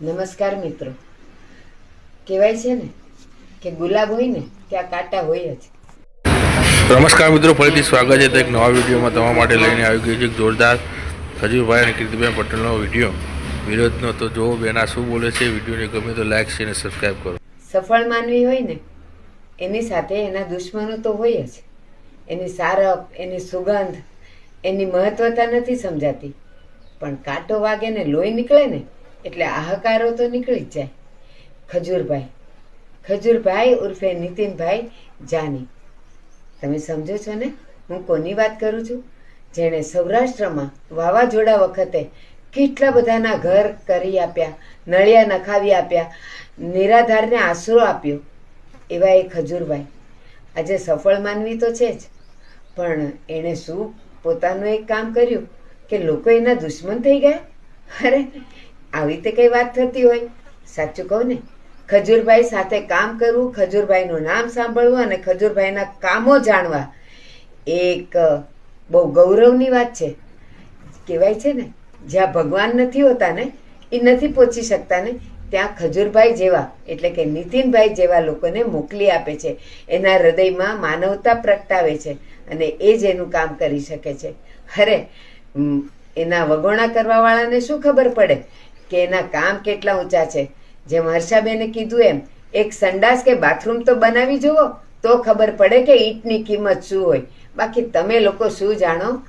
નમસ્કાર મિત્રો. કહેવાય છે ને કે ગુલાબ હોય ને ત્યાં કાંટા હોય જ. નમસ્કાર મિત્રો ફરીથી સ્વાગત છે તો એક નવા વિડીયોમાં તમારા માટે લઈને આવી ગયું છે એક જોરદાર સજીવભાઈ અને કીર્તિભાઈ પટેલનો વીડિયો. વિરોધનો તો જો બેના શું બોલે છે? વિડીયોને ગમે તો લાઈક છે અને સબસ્ક્રાઈબ કરો. સફળ માનવી હોય ને એની સાથે એના દુશ્મનો તો હોય જ. એની સારપ એની સુગંધ એની મહત્વતા નથી સમજાતી. પણ કાંટો વાગે ને લોહી નીકળે ને એટલે આહકારો તો નીકળી જ જાય. ખજૂરભાઈ ખજૂરભાઈ ઉર્ફે નીતિનભાઈ જાની. તમે સમજો છો ને? હું કોની વાત કરું છું? જેણે સૌરાષ્ટ્રમાં વાવાઝોડા વખતે કેટલા બધાના ઘર કરી આપ્યા, નળિયા નખાવી આપ્યા, નિરાધારને આશરો આપ્યો, એવા એ ખજૂરભાઈ. આજે સફળ માનવી તો છે જ. પણ એણે શું પોતાનું એક કામ કર્યું? કે લોકો એના દુશ્મન થઈ ગયા? અરે આવી રીતે કઈ વાત થતી હોય? સાચું કહું ને? ખજૂરભાઈ સાથે કામ કરવું, ખજૂરભાઈનું નામ સાંભળવું અને ખજૂરભાઈના કામો જાણવા, એક બહુ ગૌરવની વાત છે. કહેવાય છે ને, જ્યાં ભગવાન નથી હોતા ને, એ નથી પહોંચી શકતા ને, ત્યાં ખજૂરભાઈ જેવા, એટલે કે નીતિનભાઈ જેવા લોકોને મોકલી આપે છે. એના હૃદયમાં માનવતા પ્રગટાવે છે અને એ જ એનું કામ કરી શકે છે. અરે એના વગોણા કરવાવાળાને શું ખબર પડે? કે એના કામ કેટલા ઊંચા છે? જેમ હર્ષાબેને કીધું એમ, એક સંડાસ કે બાથરૂમ તો બનાવી જુઓ, તો ખબર પડે કે ઈંટની કિંમત શું હોય. બાકી તમે લોકો શું જાણો?